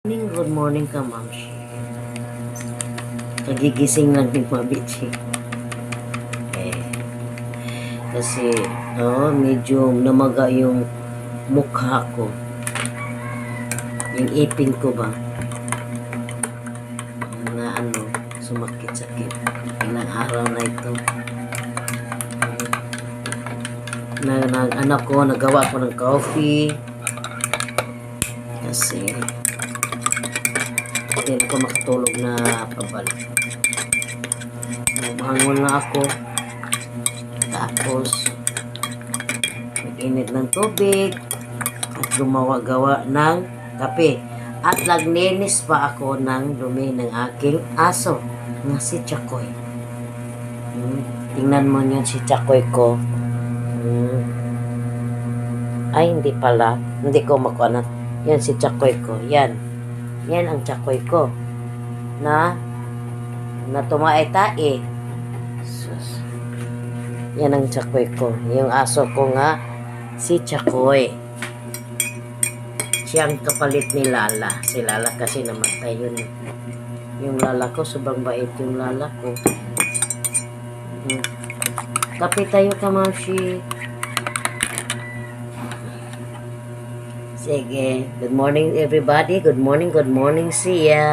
Morning, good morning ka, ma'am. Kagigising lang din mabitsi. Eh, kasi, oh, medyo namaga yung mukha ko. Yung ipin ko ba? Na ano, sumakit-sakit. Ilang araw na ito. Na, na, anak ko, nagawa ko ng coffee. Kasi, hindi ko makatulog na pabalik. Bumangon na ako. Tapos, nag-init ng tubig at gumawa-gawa ng kape. At naglinis pa ako ng dumi ng aking aso na si Chakoy. Hmm. Tingnan mo yun si Chakoy ko. Hmm. Ay, hindi pala. Hindi ko makuha na. Yan si Chakoy ko. Yan. Yan ang Chakoy ko. Na na tumae-tae. Sus. Yan ang Chakoy ko. Yung aso ko nga, si Chakoy. Siyang kapalit ni Lala. Si Lala kasi namatay yun. Yung Lala ko, sobrang bait yung Lala ko. Hmm. Kape tayo ka, Mamshi. Sige. Good morning, everybody. Good morning, good morning. See ya.